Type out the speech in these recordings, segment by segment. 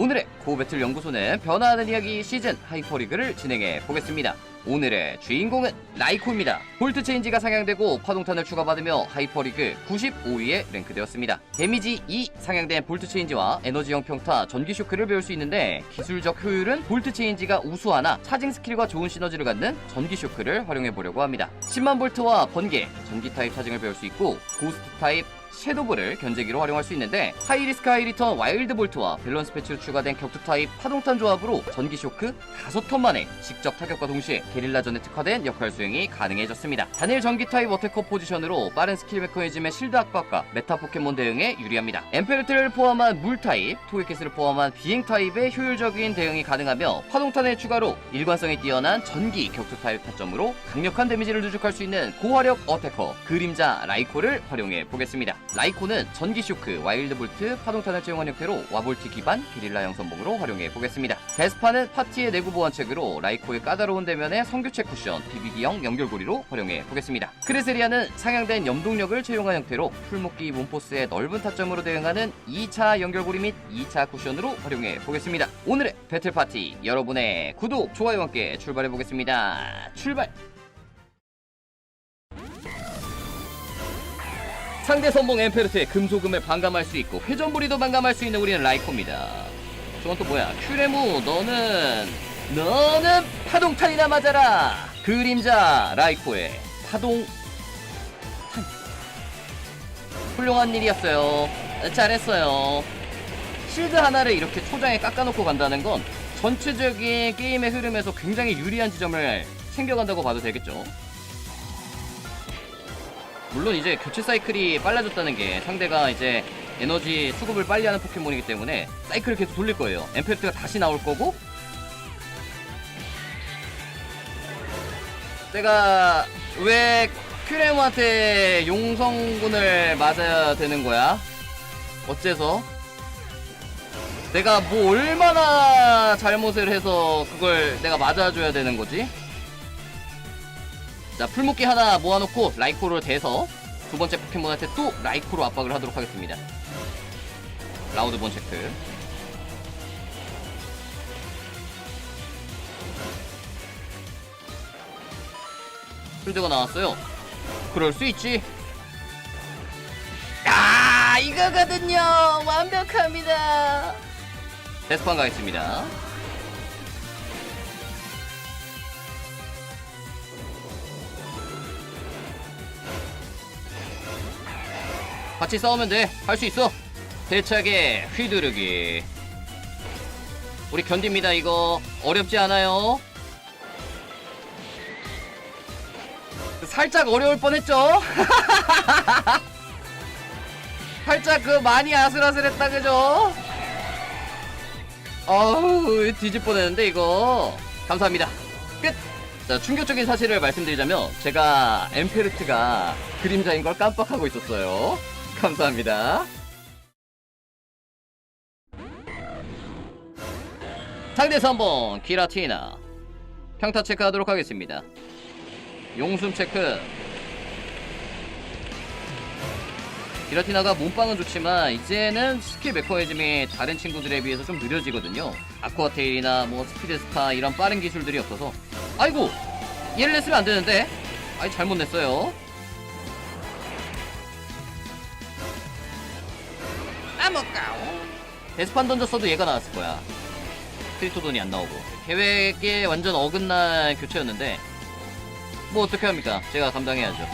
오늘의 고배틀 연구소는 변화하는 이야기 시즌 하이퍼리그를 진행해 보겠습니다. 오늘의 주인공은 라이코입니다. 볼트 체인지가 상향되고 파동탄을 추가받으며 하이퍼리그 95위에 랭크되었습니다. 데미지 2 상향된 볼트 체인지와 에너지형 평타 전기 쇼크를 배울 수 있는데 기술적 효율은 볼트 체인지가 우수하나 차징 스킬과 좋은 시너지를 갖는 전기 쇼크를 활용해 보려고 합니다. 10만 볼트와 번개, 전기 타입 차징을 배울 수 있고 고스트 타입 섀도브를 견제기로 활용할 수 있는데 하이리스크 하이리턴 와일드 볼트와 밸런스 패치로 추가된 격투 타입 파동탄 조합으로 전기 쇼크 5턴 만에 직접 타격과 동시에 게릴라전에 특화된 역할 수행이 가능해졌습니다. 단일 전기 타입 어태커 포지션으로 빠른 스킬 메커니즘의 실드 압박과 메타 포켓몬 대응에 유리합니다. 엠페르트를 포함한 물 타입, 토이켓을 포함한 비행 타입의 효율적인 대응이 가능하며 파동탄의 추가로 일관성이 뛰어난 전기 격투 타입 타점으로 강력한 데미지를 누적할 수 있는 고화력 어태커 그림자 라이코를 활용해 보겠습니다. 라이코는 전기 쇼크, 와일드 볼트, 파동탄을 채용한 형태로 와볼트 기반 게릴라 형 선봉으로 활용해 보겠습니다. 데스파는 파티의 내구 보완책으로 라이코의 까다로운 대면에 성교체 쿠션, BB기형 연결고리로 활용해 보겠습니다. 크레세리아는 상향된 염동력을 채용한 형태로 풀목기 몬포스의 넓은 타점으로 대응하는 2차 연결고리 및 2차 쿠션으로 활용해 보겠습니다. 오늘의 배틀 파티 여러분의 구독, 좋아요와 함께 출발해 보겠습니다. 출발! 상대 선봉 엠페르트의 금소금에 반감할 수 있고 회전부리도 반감할 수 있는 우리는 라이코입니다. 저건 또 뭐야? 큐레무 너는 너는 파동탄이나 맞아라. 그림자 라이코의 파동 탄. 훌륭한 일이었어요. 잘했어요. 실드 하나를 이렇게 초장에 깎아놓고 간다는 건 전체적인 게임의 흐름에서 굉장히 유리한 지점을 챙겨간다고 봐도 되겠죠. 물론 이제 교체 사이클이 빨라졌다는 게 상대가 이제 에너지 수급을 빨리 하는 포켓몬이기 때문에 사이클을 계속 돌릴 거예요. 엠페르트가 다시 나올 거고 내가 왜 큐레모한테 용성군을 맞아야 되는 거야? 어째서? 내가 뭐 얼마나 잘못을 해서 그걸 내가 맞아줘야 되는 거지? 자 풀목기 하나 모아놓고 라이코를 대서 두 번째 포켓몬한테 또 라이코로 압박을 하도록 하겠습니다. 라우드 본 체크. 필드가 나왔어요. 그럴 수 있지. 아 이거거든요. 완벽합니다. 데스판 가겠습니다 같이 싸우면 돼. 할 수 있어. 대차게 휘두르기. 우리 견딥니다, 이거. 어렵지 않아요. 살짝 어려울 뻔했죠? 살짝 그 많이 아슬아슬했다, 그죠? 어우, 뒤질 뻔했는데, 이거. 감사합니다. 끝! 자, 충격적인 사실을 말씀드리자면, 제가 엠페르트가 그림자인 걸 깜빡하고 있었어요. 감사합니다. 상대 3번 기라티나 평타 체크하도록 하겠습니다. 용숨 체크. 기라티나가 몸빵은 좋지만 이제는 스킬 메커니즘이 다른 친구들에 비해서 좀 느려지거든요. 아쿠아테일이나 뭐 스피드스타 이런 빠른 기술들이 없어서 아이고 얘를 냈으면 안 되는데 아이 잘못 냈어요. 아먹까오 데스판 던졌어도 얘가 나왔을 거야. 트리토돈이 안 나오고. 계획에 완전 어긋난 교체였는데 뭐 어떻게 합니까? 제가 감당해야죠.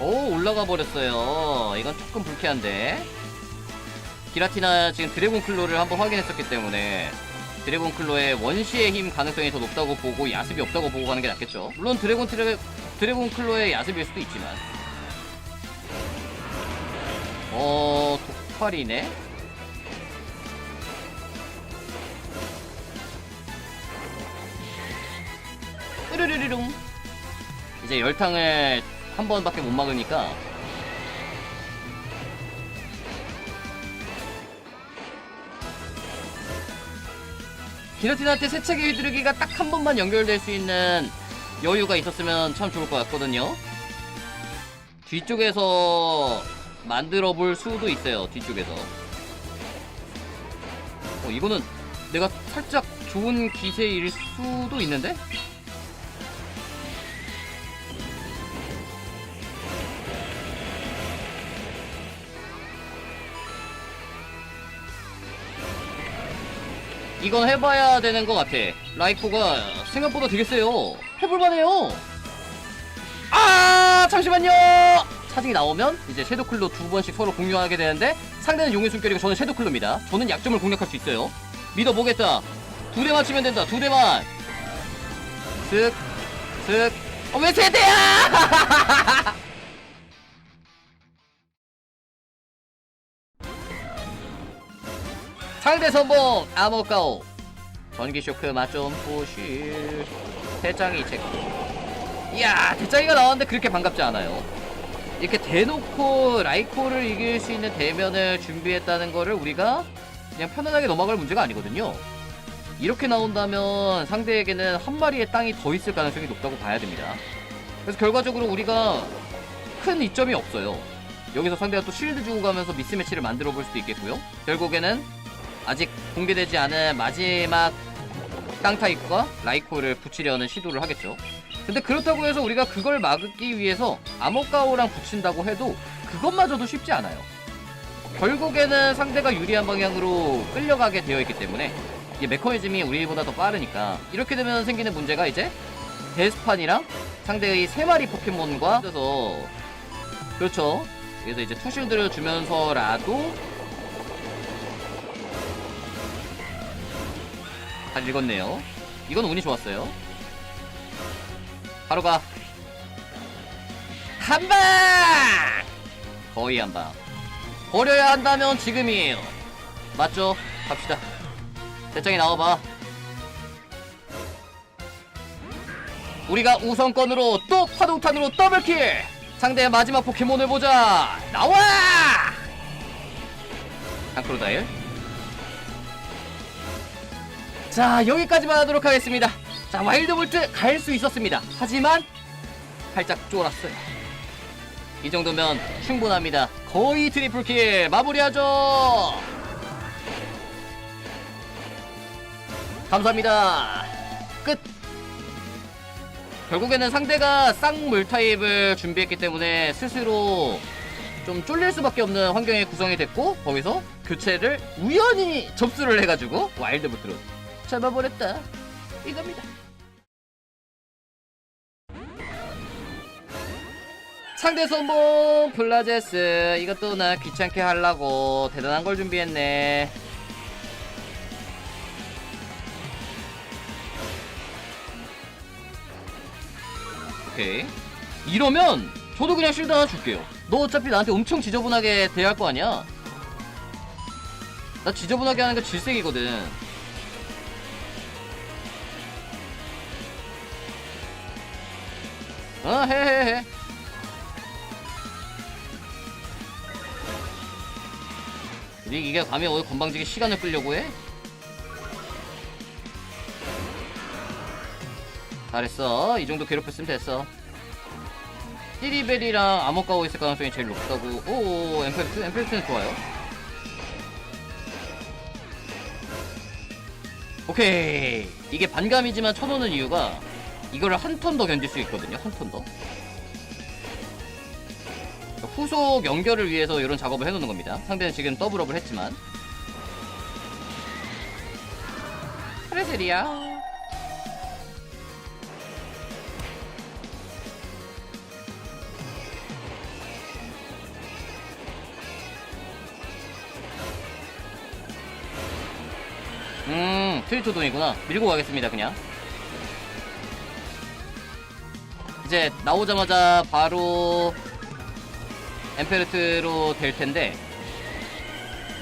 오 올라가 버렸어요. 이건 조금 불쾌한데. 기라티나 지금 드래곤 클로를 한번 확인했었기 때문에 드래곤 클로의 원시의 힘 가능성이 더 높다고 보고 야습이 없다고 보고 가는 게 낫겠죠. 물론 드래곤 트레, 드래곤 클로의 야습일 수도 있지만. 어, 독팔이네? 으르르르릉. 이제 열탕을 한 번밖에 못 막으니까 기라틴한테 세차게 휘두르기가 딱 한 번만 연결될 수 있는 여유가 있었으면 참 좋을 것 같거든요. 뒤쪽에서 만들어 볼 수도 있어요. 뒤쪽에서. 어, 이거는 내가 살짝 좋은 기세일 수도 있는데? 이건 해봐야 되는 것 같아. 라이코가 생각보다 되게 세요. 해볼만해요. 아 잠시만요. 차징이 나오면 이제 섀도클로 두 번씩 서로 공유하게 되는데 상대는 용의 숨결이고 저는 섀도클로입니다. 저는 약점을 공략할 수 있어요. 믿어보겠다. 두 대만 치면 된다. 두 대만. 슥, 슥. 어, 왜 세대야! 상대 선봉 아모카오. 전기 쇼크 맛 좀 보실 대장이 체크 이야 대장이가 나왔는데 그렇게 반갑지 않아요. 이렇게 대놓고 라이코를 이길 수 있는 대면을 준비했다는 거를 우리가 그냥 편안하게 넘어갈 문제가 아니거든요. 이렇게 나온다면 상대에게는 한 마리의 땅이 더 있을 가능성이 높다고 봐야 됩니다. 그래서 결과적으로 우리가 큰 이점이 없어요. 여기서 상대가 또 실드 주고 가면서 미스매치를 만들어 볼 수도 있겠고요. 결국에는 아직 공개되지 않은 마지막 땅 타입과 라이코를 붙이려는 시도를 하겠죠. 근데 그렇다고 해서 우리가 그걸 막기 위해서 아모카오랑 붙인다고 해도 그것마저도 쉽지 않아요. 결국에는 상대가 유리한 방향으로 끌려가게 되어 있기 때문에 이게 메커니즘이 우리보다 더 빠르니까 이렇게 되면 생기는 문제가 이제 데스판이랑 상대의 세 마리 포켓몬과 그래서 그렇죠. 그래서 이제 투실드를 주면서라도 잘 읽었네요. 이건 운이 좋았어요. 바로 가. 한 방! 거의 한 방. 버려야 한다면 지금이에요. 맞죠? 갑시다. 대장이 나와봐. 우리가 우선권으로 또 파동탄으로 더블킬! 상대의 마지막 포켓몬을 보자! 나와! 한크로다일. 자 여기까지만 하도록 하겠습니다. 자 와일드볼트 갈 수 있었습니다. 하지만 살짝 쫄았어요. 이 정도면 충분합니다. 거의 트리플킬 마무리하죠. 감사합니다. 끝. 결국에는 상대가 쌍물 타입을 준비했기 때문에 스스로 좀 쫄릴 수밖에 없는 환경이 구성이 됐고 거기서 교체를 우연히 접수를 해가지고 와일드볼트로 잡아버렸다. 이겁니다. 상대 선봉 플라제스 이것도 나 귀찮게 하려고 대단한 걸 준비했네. 오케이. 이러면 저도 그냥 실드 하나 줄게요. 너 어차피 나한테 엄청 지저분하게 대할 거 아니야? 나 지저분하게 하는 거 질색이거든 어, 해, 해, 해. 우리 이게 감히 어디 건방지게 시간을 끌려고 해? 잘했어. 이 정도 괴롭혔으면 됐어. 띠리벨이랑 암흑가오 있을 가능성이 제일 높다고. 오, 엠펠트? 엠펠트는 좋아요. 오케이. 이게 반감이지만 쳐놓는 이유가 이거를 한 턴 더 견딜 수 있거든요. 한 턴 더. 후속 연결을 위해서 이런 작업을 해놓는 겁니다. 상대는 지금 더블업을 했지만. 프레셀이야. 음, 트리토돈이구나. 밀고 가겠습니다, 그냥. 이제 나오자마자 바로 엠페르트로 될 텐데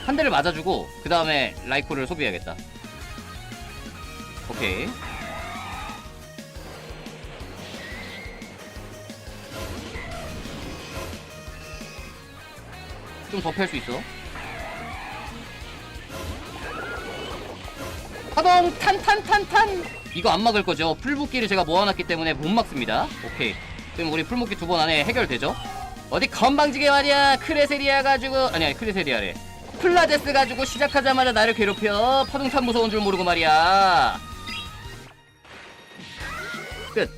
한 대를 맞아주고 그 다음에 라이코를 소비해야겠다. 오케이. 좀더펼수 있어. 파동 탄탄탄탄 이거 안 막을 거죠. 풀묶기를 제가 모아놨기 때문에 못 막습니다. 오케이. 지금 우리 풀묶기 두 번 안에 해결되죠? 어디 건방지게 말이야. 크레세리아 가지고 아니 아니 크레세리아래. 플라데스 가지고 시작하자마자 나를 괴롭혀. 파동탄 무서운 줄 모르고 말이야. 끝.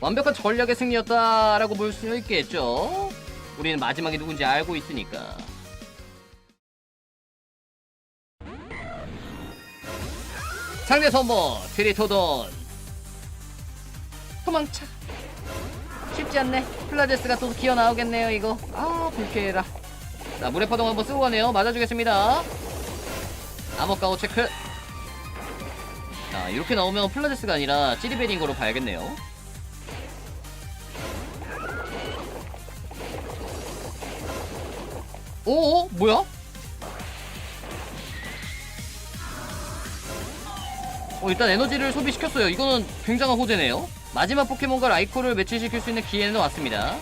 완벽한 전략의 승리였다라고 볼 수 있겠죠? 우리는 마지막이 누군지 알고 있으니까 상대 선보 트리토돈. 도망쳐. 쉽지 않네. 플라데스가 또 기어 나오겠네요 이거. 아 불쾌해라. 자 물의 파동 한번 쓰고 가네요. 맞아주겠습니다. 암흑가오 체크. 자 이렇게 나오면 플라데스가 아니라 찌리베린 거로 봐야겠네요. 오오 뭐야? 어, 일단 에너지를 소비시켰어요. 이거는 굉장한 호재네요. 마지막 포켓몬과 라이코를 매치시킬 수 있는 기회는 왔습니다.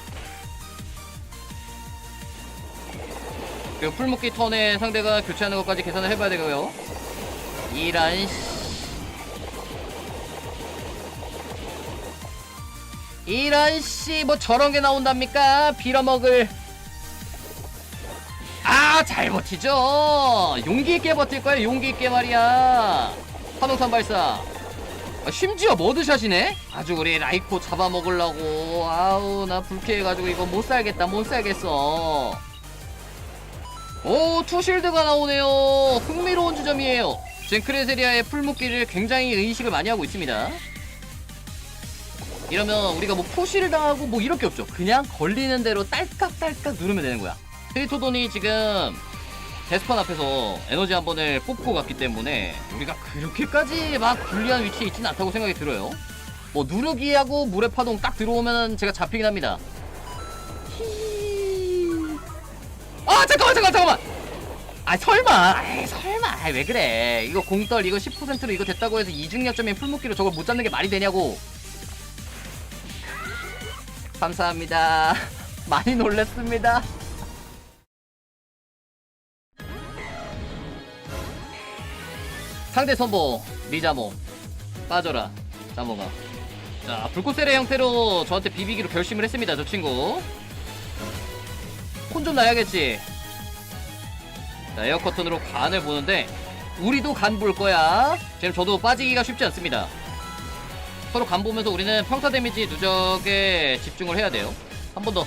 그리고 풀묶기 턴에 상대가 교체하는 것까지 계산을 해봐야 되고요. 이란 씨. 이란 씨, 뭐 저런 게 나온답니까? 빌어먹을. 아, 잘 버티죠? 용기 있게 버틸 거예요, 용기 있게 말이야. 화동탄 발사. 아, 심지어 머드샷이네? 아주 우리 라이코 잡아먹으려고. 아우, 나 불쾌해가지고 이거 못 살겠다, 못 살겠어. 오, 투실드가 나오네요. 흥미로운 지점이에요. 젠크레세리아의 풀묶기를 굉장히 의식을 많이 하고 있습니다. 이러면 우리가 뭐 푸시를 당하고 뭐 이럴 게 없죠. 그냥 걸리는 대로 딸깍딸깍 누르면 되는 거야. 트리토돈이 지금 데스판 앞에서 에너지 한 번을 뽑고 갔기 때문에 우리가 그렇게까지 막 불리한 위치에 있지는 않다고 생각이 들어요. 뭐 누르기하고 물의 파동 딱 들어오면 제가 잡히긴 합니다. 히... 아 잠깐만 잠깐만 잠깐만. 아 설마. 아이 설마. 아이, 왜 그래. 이거 공떨 이거 10%로 이거 됐다고 해서 이중약점인 풀묶기로 저걸 못 잡는 게 말이 되냐고. 감사합니다. 많이 놀랬습니다. 상대 선보 리자모 빠져라 자모가. 자 불꽃세례 형태로 저한테 비비기로 결심을 했습니다 저 친구. 혼 좀 나야겠지? 자 에어커튼으로 간을 보는데 우리도 간 볼 거야. 지금 저도 빠지기가 쉽지 않습니다. 서로 간 보면서 우리는 평타 데미지 누적에 집중을 해야 돼요. 한 번더.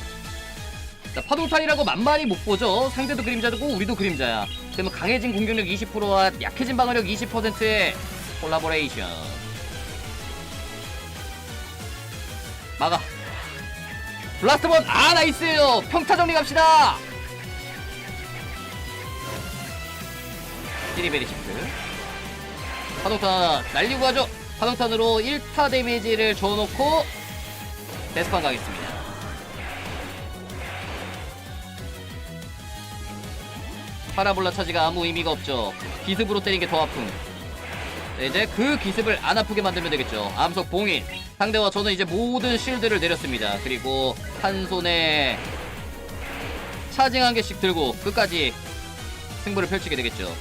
자, 파동탄이라고 만만히 못 보죠. 상대도 그림자고 우리도 그림자야. 그러면 강해진 공격력 20%와 약해진 방어력 20%의 콜라보레이션. 막아. 블라스트본 아 나이스요. 평타 정리 갑시다. 시리베리 시프. 파동탄 날리고 가죠. 파동탄으로 1타 데미지를 줘놓고 데스판 가겠습니다. 파라볼라 차지가 아무 의미가 없죠. 기습으로 때린 게 더 아픔. 네, 이제 그 기습을 안 아프게 만들면 되겠죠. 암석 봉인. 상대와 저는 이제 모든 실드를 내렸습니다. 그리고 한 손에 차징 한 개씩 들고 끝까지 승부를 펼치게 되겠죠.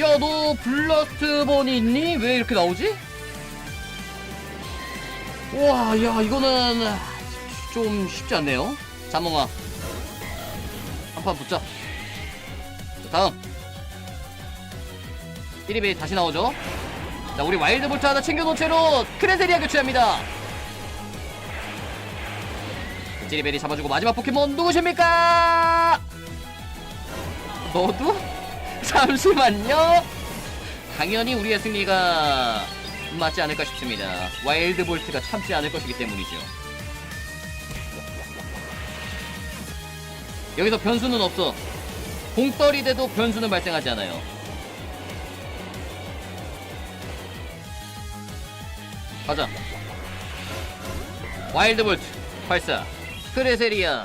야, 너 블라스트본이 있니? 왜 이렇게 나오지? 와, 야, 이거는 좀 쉽지 않네요. 자몽아. 한 판 붙자. 자, 다음. 띠리베이 다시 나오죠. 자, 우리 와일드 볼트 하나 챙겨놓은 채로 크레세리아 교체합니다. 찌리베리 잡아주고 마지막 포켓몬 누구십니까? 너도? 잠시만요. 당연히 우리의 승리가 맞지 않을까 싶습니다. 와일드 볼트가 참지 않을 것이기 때문이죠. 여기서 변수는 없어. 공떨이 돼도 변수는 발생하지 않아요. 가자. 와일드 볼트 발사. 크레세리아.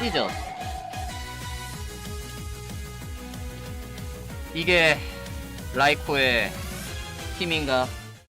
뛰죠. 이게 라이코의 힘인가?